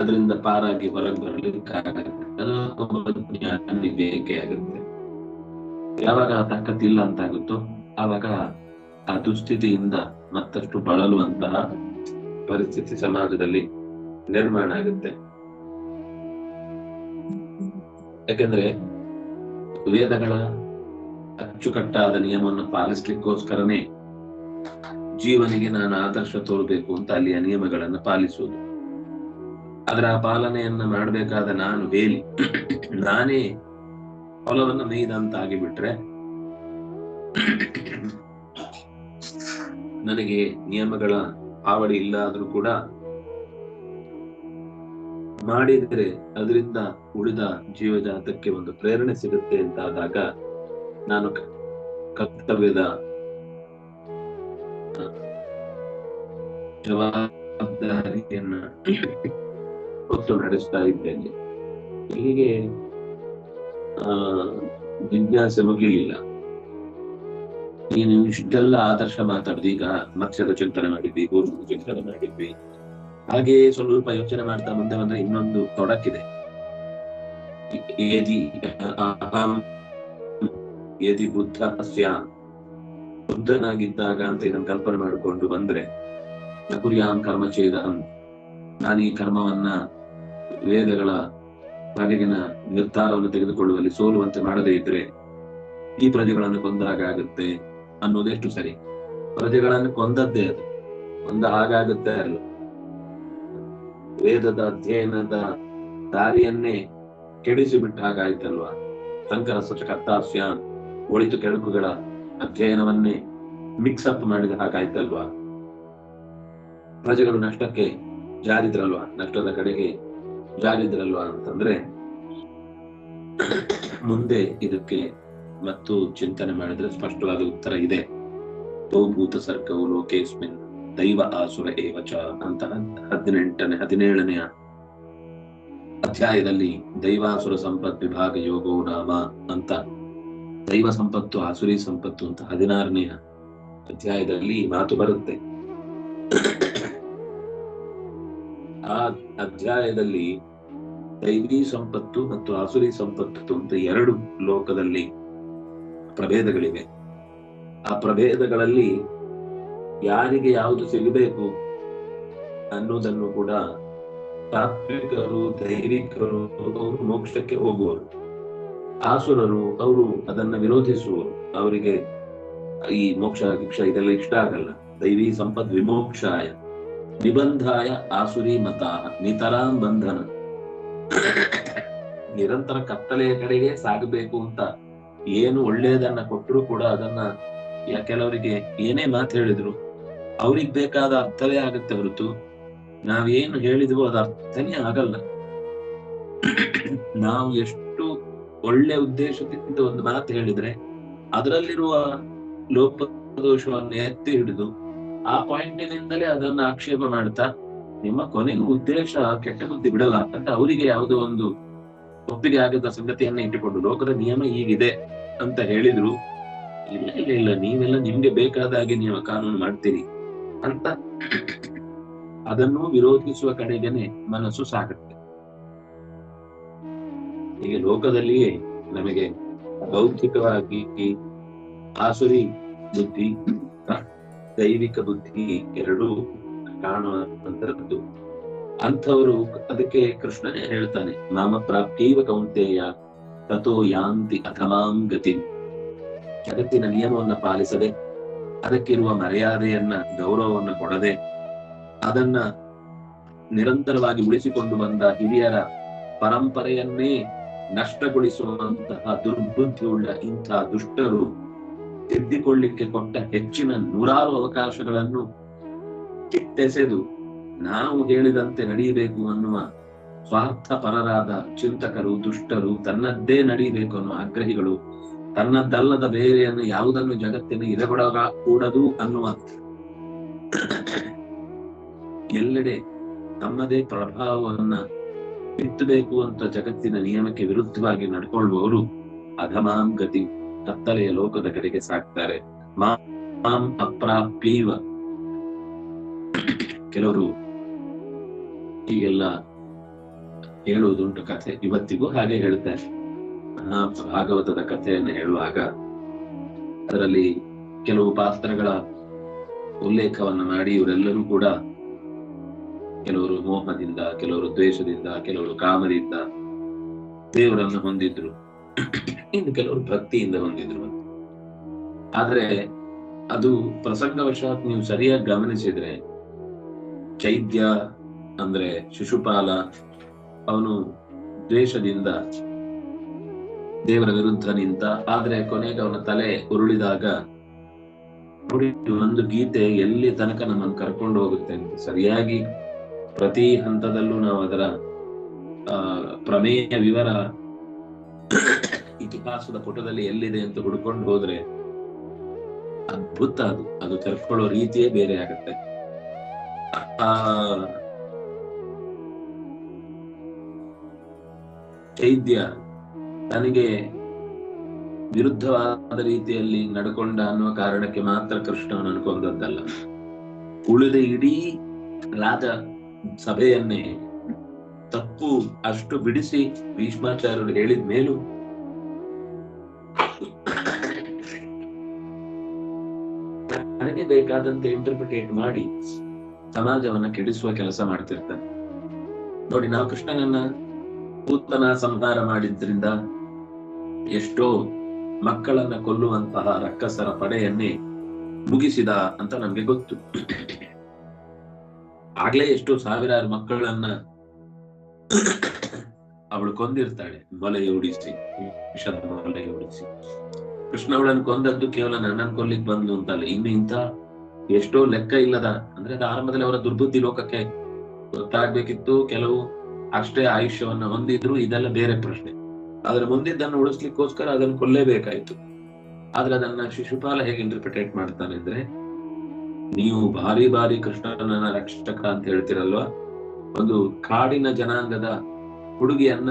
ಅದರಿಂದ ಪಾರಾಗಿ ಹೊರಗೆ ಒಬ್ಬ ಜ್ಞಾನಿ ಬೇಕೇ ಆಗುತ್ತೆ. ಯಾವಾಗ ಆ ಅಂತ ಆಗುತ್ತೋ ಆವಾಗ ಆ ದುಸ್ಥಿತಿಯಿಂದ ಮತ್ತಷ್ಟು ಬಳಲುವಂತಹ ಪರಿಸ್ಥಿತಿ ಸಮಾಜದಲ್ಲಿ ನಿರ್ಮಾಣ ಆಗುತ್ತೆ. ಯಾಕೆಂದ್ರೆ ವೇದಗಳ ಅಚ್ಚುಕಟ್ಟಾದ ನಿಯಮವನ್ನು ಪಾಲಿಸ್ಲಿಕ್ಕೋಸ್ಕರನೇ ಜೀವನಿಗೆ ನಾನು ಆದರ್ಶ ತೋರ್ಬೇಕು ಅಂತ ಅಲ್ಲಿಯ ನಿಯಮಗಳನ್ನು ಪಾಲಿಸುವುದು. ಅದರ ಪಾಲನೆಯನ್ನ ಮಾಡಬೇಕಾದ ನಾನು ಬೇಲಿ ನಾನೇ ಹೊಲವನ್ನು ಮೇಯ್ದಂತ ಆಗಿಬಿಟ್ರೆ ನನಗೆ ನಿಯಮಗಳ ಆವಳಿ ಇಲ್ಲ ಆದ್ರೂ ಕೂಡ ಮಾಡಿದರೆ ಅದರಿಂದ ಉಳಿದ ಜೀವಜಾತಕ್ಕೆ ಒಂದು ಪ್ರೇರಣೆ ಸಿಗುತ್ತೆ ಅಂತಾದಾಗ ನಾನು ಕರ್ತವ್ಯದ ಜವಾಬ್ದಾರಿಯನ್ನ ಹೊತ್ತು ನಡೆಸ್ತಾ ಇದ್ದೇನೆ ಹೀಗೆ, ಆ, ಜಿಜ್ಞಾಸೆ ಮುಗಿಲಿಲ್ಲ. ನೀನು ಇಷ್ಟೆಲ್ಲ ಆದರ್ಶ ಮಾತಾಡ್ದು, ಈಗ ಮತ್ಸ್ಯದ ಚಿಂತನೆ ಮಾಡಿದ್ವಿ ಗೋರು ಚಿಂತನೆ ಮಾಡಿದ್ವಿ. ಹಾಗೆ ಸ್ವಲ್ಪ ಯೋಚನೆ ಮಾಡ್ತಾ ಮುಂದೆ ಬಂದ್ರೆ ಇನ್ನೊಂದು ತೊಡಕಿದೆ. ಅಹಂ ಯದಿ ಬುದ್ಧ ಸ್ಯಾಮ್ ಬುದ್ಧನಾಗಿದ್ದಾಗ ಅಂತ ಇದನ್ನು ಕಲ್ಪನೆ ಮಾಡಿಕೊಂಡು ಬಂದ್ರೆ, ನಕುರ್ಯಾಂ ಕರ್ಮ ಛೇದಂ. ನಾನು ಈ ಕರ್ಮವನ್ನ ವೇದಗಳ ಬಗೆಗಿನ ನಿರ್ಧಾರವನ್ನು ತೆಗೆದುಕೊಳ್ಳುವಲ್ಲಿ ಸೋಲುವಂತೆ ಮಾಡದೇ ಇದ್ರೆ ಈ ಪ್ರಜೆಗಳನ್ನು ಕೊಂದಾಗ ಆಗುತ್ತೆ ಅನ್ನೋದೆಷ್ಟು ಸರಿ? ಪ್ರಜೆಗಳನ್ನು ಕೊಂದದ್ದೇ ಅದು. ಕೊಂದ ಹಾಗಾಗುತ್ತೆ ಅಲ್ಲ ವೇದದ ಅಧ್ಯಯನದ ದಾರಿಯನ್ನೇ ಕೆಡಿಸಿ ಬಿಟ್ಟ ಹಾಗಾಯ್ತಲ್ವಾ? ಶಂಕರ ಸಚಕರ್ತಾಸ್ಯ ಒಳಿತು ಕೆಳಕುಗಳ ಅಧ್ಯಯನವನ್ನೇ ಮಿಕ್ಸ್ ಅಪ್ ಮಾಡಿದ ಹಾಗಾಯ್ತಲ್ವಾ? ಪ್ರಜೆಗಳು ನಷ್ಟಕ್ಕೆ ಜಾರಿದ್ರಲ್ವಾ? ನಷ್ಟದ ಕಡೆಗೆ ಜಾರಿದ್ರಲ್ವಾ ಅಂತಂದ್ರೆ ಮುಂದೆ ಇದಕ್ಕೆ ಮತ್ತು ಚಿಂತನೆ ಮಾಡಿದ್ರೆ ಸ್ಪಷ್ಟವಾದ ಉತ್ತರ ಇದೆ. ಭೂತ ಸರ್ಗವು ಲೋಕೇಸ್ಮಿನ್ ದೈವ ಆಸುರ ಏವಚ ಅಂತ ಹದಿನೆಂಟನೇ, ಹದಿನೇಳನೆಯ ಅಧ್ಯಾಯದಲ್ಲಿ ದೈವಾಸುರ ಸಂಪತ್ ವಿಭಾಗ ಯೋಗೋ ನಾಮ ಅಂತ ದೈವ ಸಂಪತ್ತು, ಆಸುರಿ ಸಂಪತ್ತು ಅಂತ ಹದಿನಾರನೆಯ ಅಧ್ಯಾಯದಲ್ಲಿ ಮಾತು ಬರುತ್ತೆ. ಅಧ್ಯಾಯದಲ್ಲಿ ದೈವಿ ಸಂಪತ್ತು ಮತ್ತು ಆಸುರಿ ಸಂಪತ್ತು ಅಂತ ಎರಡು ಲೋಕದಲ್ಲಿ ಪ್ರಭೇದಗಳಿವೆ. ಆ ಪ್ರಭೇದಗಳಲ್ಲಿ ಯಾರಿಗೆ ಯಾವುದು ಸಿಗಬೇಕು ಅನ್ನೋದನ್ನು ಕೂಡ ತಾತ್ವಿಕರು, ದೈವಿಕರು, ಅವರು ಮೋಕ್ಷಕ್ಕೆ ಹೋಗುವರು. ಆಸುರರು, ಅವರು ಅದನ್ನ ವಿರೋಧಿಸುವರು. ಅವರಿಗೆ ಈ ಮೋಕ್ಷ ಭಿಕ್ಷ ಇದೆಲ್ಲ ಇಷ್ಟ ಆಗಲ್ಲ. ದೈವಿ ಸಂಪತ್ ವಿಮೋಕ್ಷಾಯ. ನಿಬಂಧಾಯ ಆಸುರಿ ಮತ ನಿತರಾಂ ಬಂಧನ. ನಿರಂತರ ಕತ್ತಲೆಯ ಕಡೆಗೆ ಸಾಗಬೇಕು ಅಂತ ಏನು ಒಳ್ಳೆಯದನ್ನ ಕೊಟ್ಟರು ಕೂಡ ಅದನ್ನ ಕೆಲವರಿಗೆ ಏನೇ ಮಾತು ಹೇಳಿದ್ರು, ಅವ್ರಿಗೆ ಬೇಕಾದ ಅರ್ಥವೇ ಆಗುತ್ತೆ ಹೊರತು ನಾವೇನು ಹೇಳಿದ್ವೋ ಅದು ಅರ್ಥನೇ ಆಗಲ್ಲ. ನಾವು ಎಷ್ಟು ಒಳ್ಳೆ ಉದ್ದೇಶದಿಂದ ಒಂದು ಮಾತು ಹೇಳಿದ್ರೆ, ಅದರಲ್ಲಿರುವ ಲೋಪದೋಷವನ್ನು ಎತ್ತಿ ಹಿಡಿದು ಆ ಪಾಯಿಂಟಿನಿಂದಲೇ ಅದನ್ನ ಆಕ್ಷೇಪ ಮಾಡ್ತಾ, ನಿಮ್ಮ ಕೊನೆಗೆ ಉದ್ದೇಶ ಕೆಟ್ಟ ಬುದ್ಧಿ ಬಿಡಲ್ಲ. ಅಂತ ಅವರಿಗೆ ಯಾವುದೋ ಒಂದು ಒಪ್ಪಿಗೆ ಆಗದ ಸಂಗತಿಯನ್ನ ಇಟ್ಟುಕೊಂಡು, ಲೋಕದ ನಿಯಮ ಹೀಗಿದೆ ಅಂತ ಹೇಳಿದ್ರು. ಇಲ್ಲ ಇಲ್ಲ ಇಲ್ಲ, ನೀವೆಲ್ಲ ನಿಮ್ಗೆ ಬೇಕಾದ ಹಾಗೆ ನೀವು ಕಾನೂನು ಮಾಡ್ತೀರಿ ಅಂತ ಅದನ್ನು ವಿರೋಧಿಸುವ ಕಡೆಗೇನೆ ಮನಸ್ಸು ಸಾಗುತ್ತೆ ಹೀಗೆ ಲೋಕದಲ್ಲಿಯೇ ನಮಗೆ ಬೌದ್ಧಿಕವಾಗಿ ಆಸುರಿ ಬುದ್ಧಿ ದೈವಿಕ ಬುದ್ಧಿ ಎರಡೂ ಕಾಣುವಂತರದ್ದು ಅಂಥವರು ಅದಕ್ಕೆ ಕೃಷ್ಣನೇ ಹೇಳ್ತಾನೆ, ನಾಮ ಪ್ರಾಪ್ತೀವ ಕೌಂತೆಯ ತಥೋ ಯಾಂತಿ ಅಥಮಾಂ ಗತಿ. ಜಗತ್ತಿನ ನಿಯಮವನ್ನ ಪಾಲಿಸದೆ, ಅದಕ್ಕಿರುವ ಮರ್ಯಾದೆಯನ್ನ, ಗೌರವವನ್ನು ಕೊಡದೆ, ಅದನ್ನ ನಿರಂತರವಾಗಿ ಉಳಿಸಿಕೊಂಡು ಬಂದ ಹಿರಿಯರ ಪರಂಪರೆಯನ್ನೇ ನಷ್ಟಗೊಳಿಸುವಂತಹ ದುರ್ಬುದ್ಧಿಯುಳ್ಳ ಇಂಥ ದುಷ್ಟರು ತಿದ್ದಿಕೊಳ್ಳಿಕ್ಕೆ ಕೊಟ್ಟ ಹೆಚ್ಚಿನ ನೂರಾರು ಅವಕಾಶಗಳನ್ನು ಕಿತ್ತೆಸೆದು ನಾವು ಹೇಳಿದಂತೆ ನಡೆಯಬೇಕು ಅನ್ನುವ ಸ್ವಾರ್ಥಪರರಾದ ಚಿಂತಕರು, ದುಷ್ಟರು ತನ್ನದ್ದೇ ನಡೆಯಬೇಕು ಅನ್ನುವ ಆಗ್ರಹಿಗಳು ತನ್ನದ್ದಲ್ಲದ ಬೇರೆಯನ್ನು ಯಾವುದನ್ನು ಜಗತ್ತಿನ ಇರಬಡಗ ಕೂಡದು ಅನ್ನುವ ಎಲ್ಲೆಡೆ ತಮ್ಮದೇ ಪ್ರಭಾವವನ್ನ ಬಿತ್ತಬೇಕು ಅಂತ ಜಗತ್ತಿನ ನಿಯಮಕ್ಕೆ ವಿರುದ್ಧವಾಗಿ ನಡ್ಕೊಳ್ಳುವವರು ಅಧಮಾಂ ಗತಿ. ಕತ್ತಲೆಯ ಲೋಕದ ಕಡೆಗೆ ಸಾಕ್ತಾರೆ. ಮಾಂ ಅಪ್ರಾಪ್ಯವ. ಕೆಲವರು ಹೀಗೆಲ್ಲ ಹೇಳುವುದುಂಟು ಕಥೆ. ಇವತ್ತಿಗೂ ಹಾಗೆ ಹೇಳ್ತಾರೆ. ಭಾಗವತದ ಕಥೆಯನ್ನು ಹೇಳುವಾಗ ಅದರಲ್ಲಿ ಕೆಲವು ಪಾತ್ರಗಳ ಉಲ್ಲೇಖವನ್ನು ಮಾಡಿ ಇವರೆಲ್ಲರೂ ಕೂಡ ಕೆಲವರು ಮೋಹದಿಂದ, ಕೆಲವರು ದ್ವೇಷದಿಂದ, ಕೆಲವರು ಕಾಮದಿಂದ ದೇವರನ್ನು ಹೊಂದಿದ್ರು. ಇನ್ನು ಕೆಲವರು ಭಕ್ತಿಯಿಂದ ಹೊಂದಿದ್ರು. ಆದ್ರೆ ಅದು ಪ್ರಸಂಗವಶಾತ್ ನೀವು ಸರಿಯಾಗಿ ಗಮನಿಸಿದ್ರೆ ಚೈದ್ಯ ಅಂದ್ರೆ ಶಿಶುಪಾಲ, ಅವನು ದ್ವೇಷದಿಂದ ದೇವರ ವಿರುದ್ಧ ನಿಂತ, ಆದ್ರೆ ಕೊನೆಗೆ ಅವನ ತಲೆ ಉರುಳಿದಾಗ ಒಂದು ಗೀತೆ ಎಲ್ಲಿ ತನಕ ನಮ್ಮನ್ನು ಕರ್ಕೊಂಡು ಹೋಗುತ್ತೆ ಅಂತ. ಸರಿಯಾಗಿ ಪ್ರತಿ ಹಂತದಲ್ಲೂ ನಾವು ಅದರ ಪ್ರಮೇಯ ವಿವರ ಇತಿಹಾಸದ ಪುಟದಲ್ಲಿ ಎಲ್ಲಿದೆ ಅಂತ ಹುಡ್ಕೊಂಡು ಹೋದ್ರೆ ಅದ್ಭುತ ಅದು. ಅದು ಕರ್ಕೊಳ್ಳೋ ರೀತಿಯೇ ಬೇರೆ ಆಗತ್ತೆ. ಆ ಚೈದ್ಯ ತನಗೆ ವಿರುದ್ಧವಾದ ರೀತಿಯಲ್ಲಿ ನಡ್ಕೊಂಡ ಅನ್ನುವ ಕಾರಣಕ್ಕೆ ಮಾತ್ರ ಕೃಷ್ಣವನ್ನು ಅನ್ಕೊಂಡದ್ದಲ್ಲ. ಉಳಿದ ಇಡೀ ರಾಜ ಸಭೆಯನ್ನೇ ತಪ್ಪು ಅಷ್ಟು ಬಿಡಿಸಿ ಭೀಷ್ಮಾಚಾರ್ಯರು ಹೇಳಿದ ಮೇಲೂ ನನಗೆ ಬೇಕಾದಂತೆ ಇಂಟರ್ಪ್ರಿಟೇಟ್ ಮಾಡಿ ಸಮಾಜವನ್ನ ಕೆಡಿಸುವ ಕೆಲಸ ಮಾಡ್ತಿರ್ತಾನೆ. ನೋಡಿ, ನಾವು ಕೃಷ್ಣನನ್ನ ಪೂತನ ಸಂಹಾರ ಮಾಡಿದ್ರಿಂದ ಎಷ್ಟೋ ಮಕ್ಕಳನ್ನ ಕೊಲ್ಲುವಂತಹ ರಕ್ಕಸರ ಪಡೆಯನ್ನೇ ಮುಗಿಸಿದ ಅಂತ ನಮ್ಗೆ ಗೊತ್ತು. ಆಗ್ಲೇ ಎಷ್ಟೋ ಸಾವಿರಾರು ಮಕ್ಕಳನ್ನ ಅವಳು ಕೊಂದಿರ್ತಾಳೆ ಮೊಲೆಯೋಡಿಸಿ ವಿಷದ ಮೊಲೆಯೋಡಿಸಿ ಕೃಷ್ಣ ಅವಳನ್ನು ಕೊಂದದ್ದು ಕೇವಲ ನನ್ನನ್ನು ಕೊಲ್ಲಿಕ್ ಬಂದ್ಲು ಅಂತಲ್ಲ. ಇನ್ನು ಇಂಥ ಎಷ್ಟೋ ಲೆಕ್ಕ ಇಲ್ಲದ, ಅಂದ್ರೆ ಅದು ಆರಂಭದಲ್ಲಿ ಅವರ ದುರ್ಬುದ್ಧಿ ಲೋಕಕ್ಕೆ ಗೊತ್ತಾಗ್ಬೇಕಿತ್ತು. ಕೆಲವು ಅಷ್ಟೇ ಆಯುಷ್ಯವನ್ನ ಹೊಂದಿದ್ರು, ಇದೆಲ್ಲ ಬೇರೆ ಪ್ರಶ್ನೆ. ಆದ್ರೆ ಮುಂದಿದ್ದನ್ನು ಉಳಿಸ್ಲಿಕ್ಕೋಸ್ಕರ ಅದನ್ನು ಕೊಲ್ಲೇಬೇಕಾಯ್ತು. ಆದ್ರೆ ಅದನ್ನ ಶಿಶುಪಾಲ ಹೇಗೆ ಇಂಟರ್ಪ್ರಿಟೇಟ್ ಮಾಡ್ತಾನೆ ಅಂದ್ರೆ, ನೀವು ಭಾರಿ ಭಾರಿ ಕೃಷ್ಣನ ರಕ್ಷಕ ಅಂತ ಹೇಳ್ತಿರಲ್ವಾ? ಒಂದು ಕಾಡಿನ ಜನಾಂಗದ ಹುಡುಗಿಯನ್ನ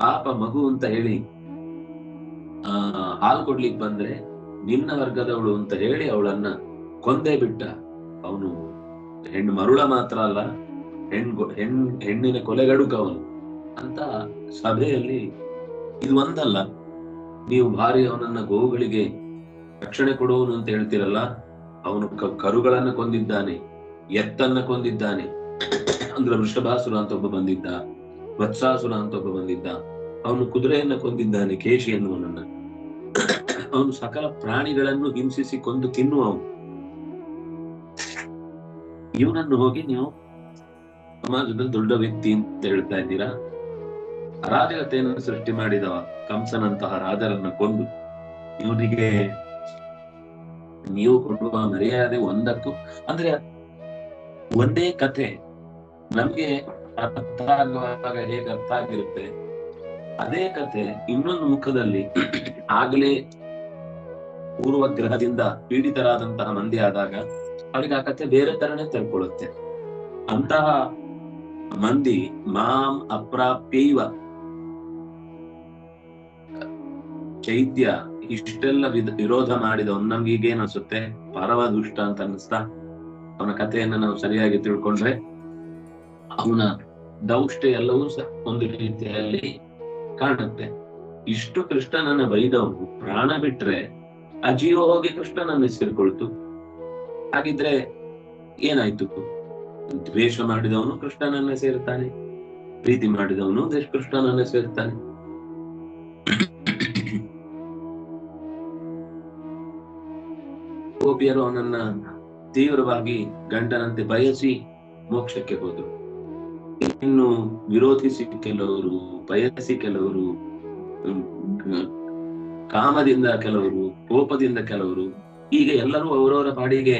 ಪಾಪ ಮಗು ಅಂತ ಹೇಳಿ, ಆ, ಹಾಲು ಕೊಡ್ಲಿಕ್ ಬಂದ್ರೆ ನಿನ್ನ ವರ್ಗದವಳು ಅಂತ ಹೇಳಿ ಅವಳನ್ನ ಕೊಂದೇ ಬಿಟ್ಟ ಅವನು. ಹೆಣ್ಣು ಮರುಳ ಮಾತ್ರ ಅಲ್ಲ, ಹೆಣ್ ಹೆಣ್, ಹೆಣ್ಣಿನ ಕೊಲೆಗಡುಕ ಅವನು. ಅಂತ ಸಭೆಯಲ್ಲಿ ಇದು ಒಂದಲ್ಲ, ನೀವು ಭಾರಿ ಅವನನ್ನ ಗೋವುಗಳಿಗೆ ರಕ್ಷಣೆ ಕೊಡುವನು ಅಂತ ಹೇಳ್ತಿರಲ್ಲ, ಅವನು ಕರುಗಳನ್ನ ಕೊಂದಿದ್ದಾನೆ, ಎತ್ತನ್ನ ಕೊಂದಿದ್ದಾನೆ. ಅಂದ್ರೆ ವೃಷಭಾಸುರ ಅಂತ ಒಬ್ಬ ಬಂದಿದ್ದ, ವತ್ಸಾಸುರ ಅಂತ ಒಬ್ಬ ಬಂದಿದ್ದ. ಅವನು ಕುದುರೆಯನ್ನ ಕೊಂದಿದ್ದಾನೆ, ಕೇಶಿ ಎನ್ನುವನನ್ನ. ಅವನು ಸಕಲ ಪ್ರಾಣಿಗಳನ್ನು ಹಿಂಸಿಸಿ ಕೊಂದು ತಿನ್ನುವವನು. ಇವನನ್ನು ಹೋಗಿ ನೀವು ಸಮಾಜದಲ್ಲಿ ದೊಡ್ಡ ವ್ಯಕ್ತಿ ಅಂತ ಹೇಳ್ತಾ ಇದ್ದೀರಾ? ಅರಾಜಕತೆಯನ್ನು ಸೃಷ್ಟಿ ಮಾಡಿದವ, ಕಂಸನಂತಹ ರಾಜರನ್ನ ಕೊಂದು. ಇವನಿಗೆ ನೀವು ಕೊಡುವ ಮರ್ಯಾದೆ ಒಂದಕ್ಕೂ, ಅಂದ್ರೆ ಒಂದೇ ಕಥೆ ನಮ್ಗೆ ಅರ್ಥ ಆಗುವಾಗ ಹೇಗೆ ಅರ್ಥ ಆಗಿರುತ್ತೆ? ಅದೇ ಕಥೆ ಇನ್ನೊಂದು ಮುಖದಲ್ಲಿ ಆಗ್ಲೇ ಪೂರ್ವಗ್ರಹದಿಂದ ಪೀಡಿತರಾದಂತಹ ಮಂದಿ ಆದಾಗ ಅವರಿಗೆ ಆ ಕಥೆ ಬೇರೆ ತರನೇ ತಿಳ್ಕೊಳ್ಳುತ್ತೆ. ಅಂತಹ ಮಂದಿ ಮಾಂ ಅಪ್ರಾಪ್ಯೈವ. ಚೈತ್ಯ ಇಷ್ಟೆಲ್ಲ ವಿರೋಧ ಒಂದ್ ನಮ್ಗೆ ಈಗೇನ್ ಅನ್ಸುತ್ತೆ? ಪರವ ದುಷ್ಟ ಅಂತ ಅನ್ನಿಸ್ತಾ ಅವನ ಕಥೆಯನ್ನ ನಾವು ಸರಿಯಾಗಿ ತಿಳ್ಕೊಂಡ್ರೆ ಅವನ ದೌಷ್ಟ್ಯ ಎಲ್ಲವೂ ಸಹ ಒಂದು ರೀತಿಯಲ್ಲಿ ಕಾಣುತ್ತೆ. ಇಷ್ಟು ಕೃಷ್ಣನನ್ನ ಬೈದವನು ಪ್ರಾಣ ಬಿಟ್ರೆ ಆ ಜೀವ ಹೋಗಿ ಕೃಷ್ಣನನ್ನ ಸೇರ್ಕೊಳ್ತು ಹಾಗಿದ್ರೆ ಏನಾಯ್ತು? ದ್ವೇಷ ಮಾಡಿದವನು ಕೃಷ್ಣನನ್ನ ಸೇರ್ತಾನೆ ಪ್ರೀತಿ ಮಾಡಿದವನು ಕೃಷ್ಣನನ್ನ ಸೇರ್ತಾನೆ ಗೋಪಿಯರು ಅವನನ್ನ ತೀವ್ರವಾಗಿ ಗಂಡನಂತೆ ಬಯಸಿ ಮೋಕ್ಷಕ್ಕೆ ಹೋದರು. ಇನ್ನು ವಿರೋಧಿಸಿ ಕೆಲವರು, ಬಯಸಿ ಕೆಲವರು ಕಾಮದಿಂದ ಕೆಲವರು, ಕೋಪದಿಂದ ಕೆಲವರು, ಈಗ ಎಲ್ಲರೂ ಅವರವರ ಪಾಡಿಗೆ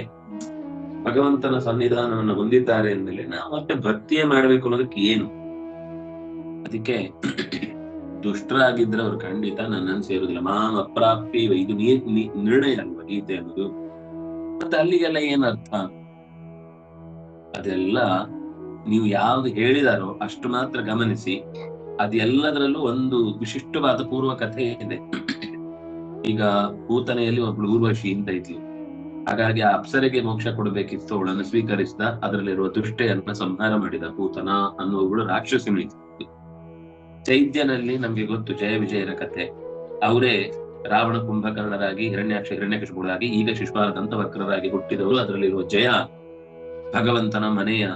ಭಗವಂತನ ಸನ್ನಿಧಾನವನ್ನು ಹೊಂದಿದ್ದಾರೆ ಅಂದಮೇಲೆ ನಾವು ಮತ್ತೆ ಭಕ್ತಿಯೇ ಮಾಡ್ಬೇಕು ಅನ್ನೋದಕ್ಕೆ ಏನು? ಅದಕ್ಕೆ ದುಷ್ಟರಾಗಿದ್ರೆ ಅವ್ರು ಖಂಡಿತ ನನ್ನನ್ನು ಸೇರುದಿಲ್ಲ ಮಾಂ ಅಪ್ರಾಪ್ತಿ ಇದು ನಿರ್ಣಯ ಅಲ್ವಾ ಗೀತೆ ಅನ್ನೋದು? ಮತ್ತೆ ಅಲ್ಲಿಗೆಲ್ಲ ಏನರ್ಥ? ಅದೆಲ್ಲ ನೀವು ಯಾವ್ದು ಹೇಳಿದಾರೋ ಅಷ್ಟು ಮಾತ್ರ ಗಮನಿಸಿ, ಅದೆಲ್ಲದರಲ್ಲೂ ಒಂದು ವಿಶಿಷ್ಟವಾದ ಪೂರ್ವ ಕಥೆ ಇದೆ. ಈಗ ಪೂತನೆಯಲ್ಲಿ ಒಬ್ಳು ಊರ್ವಶಿ ಅಂತ ಇದ್ಲು. ಹಾಗಾಗಿ ಆ ಅಪ್ಸರೆಗೆ ಮೋಕ್ಷ ಕೊಡಬೇಕಿತ್ತು, ಅವಳನ್ನು ಸ್ವೀಕರಿಸಿದ, ಅದರಲ್ಲಿರುವ ದುಷ್ಟೆಯನ್ನ ಸಂಹಾರ ಮಾಡಿದ ಪೂತನ ಅನ್ನುವಳು ರಾಕ್ಷಸಿ ಚೈತ್ಯನಲ್ಲಿ ನಮ್ಗೆ ಗೊತ್ತು ಜಯ ವಿಜಯರ ಕಥೆ. ಅವರೇ ರಾವಣ ಕುಂಭಕರ್ಣರಾಗಿ, ಹಿರಣ್ಯಾಕ್ಷ, ಹಿರಣ್ಯಕಶಿಪುಗಳಾಗಿ, ಈಗ ಶಿಶುಪಾಲ ದಂತವಕ್ರರಾಗಿ ಹುಟ್ಟಿದವರು ಅದರಲ್ಲಿರುವ ಜಯ, ಭಗವಂತನ ಮನೆಯ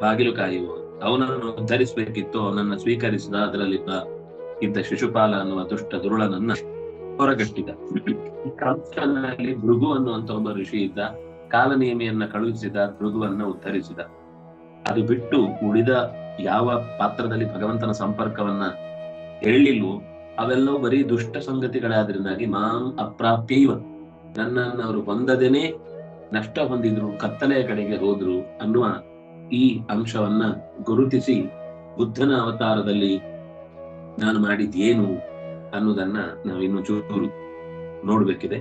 ಬಾಗಿಲು ಕಾಯುವವರು ಅವನನ್ನು ಉದ್ಧರಿಸಬೇಕಿತ್ತು ಅವನನ್ನ ಸ್ವೀಕರಿಸಿದ ಅದರಲ್ಲಿದ್ದ ಇದ್ದ ಶಿಶುಪಾಲ ಅನ್ನುವ ದುಷ್ಟ ದುರುಳನನ್ನ ಹೊರಗಟ್ಟಿದ. ಕಂಸನಲ್ಲಿ ಭೃಗು ಅನ್ನುವಂತ ಒಬ್ಬ ಋಷಿ ಇದ್ದ ನಿಯಮೆಯನ್ನ ಕಳುಹಿಸಿದ, ಭೃಗುವನ್ನ ಉದ್ಧರಿಸಿದ. ಅದು ಬಿಟ್ಟು ಉಳಿದ ಯಾವ ಪಾತ್ರದಲ್ಲಿ ಭಗವಂತನ ಸಂಪರ್ಕವನ್ನ ಹೇಳಿಲ್ವೋ ಅವೆಲ್ಲವೂ ಬರೀ ದುಷ್ಟ ಸಂಗತಿಗಳಾದ್ರಿಂದಾಗಿ ಮಾಂ ಅಪ್ರಾಪ್ಯೈವ. ನನ್ನನ್ನು ಅವರು ಹೊಂದದೇನೆ ನಷ್ಟ ಹೊಂದಿದ್ರು, ಕತ್ತಲೆಯ ಕಡೆಗೆ ಹೋದ್ರು ಅನ್ನುವ ಈ ಅಂಶವನ್ನ ಗುರುತಿಸಿ ಬುದ್ಧನ ಅವತಾರದಲ್ಲಿ ನಾನು ಮಾಡಿದ್ದೇನು ಅನ್ನೋದನ್ನ ನಾವಿನ್ನು ಚೂರು ನೋಡ್ಬೇಕಿದೆ.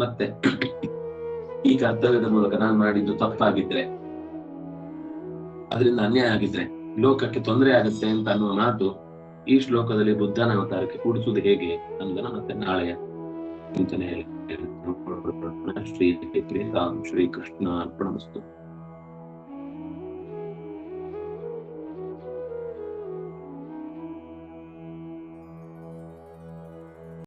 ಮತ್ತೆ ಈ ಕರ್ತವ್ಯದ ಮೂಲಕ ನಾನು ಮಾಡಿದ್ದು ತಪ್ಪಾಗಿದ್ರೆ, ಅದರಿಂದ ಅನ್ಯಾಯ ಆಗಿದ್ರೆ, ಲೋಕಕ್ಕೆ ತೊಂದರೆ ಆಗುತ್ತೆ ಅಂತ ಅನ್ನುವ ಮಾತು ಈ ಶ್ಲೋಕದಲ್ಲಿ ಬುದ್ಧನ ಅವತಾರಕ್ಕೆ ಕೂಡಿಸುವುದು ಹೇಗೆ ಅನ್ನೋದನ್ನ ಮತ್ತೆ ನಾಳೆಯ ಚಿಂತನೆಯಲ್ಲಿ ಶ್ರೀ ಶ್ರೀ ಕೃಷ್ಣ ಅರ್ಪಣಮಸ್ತು.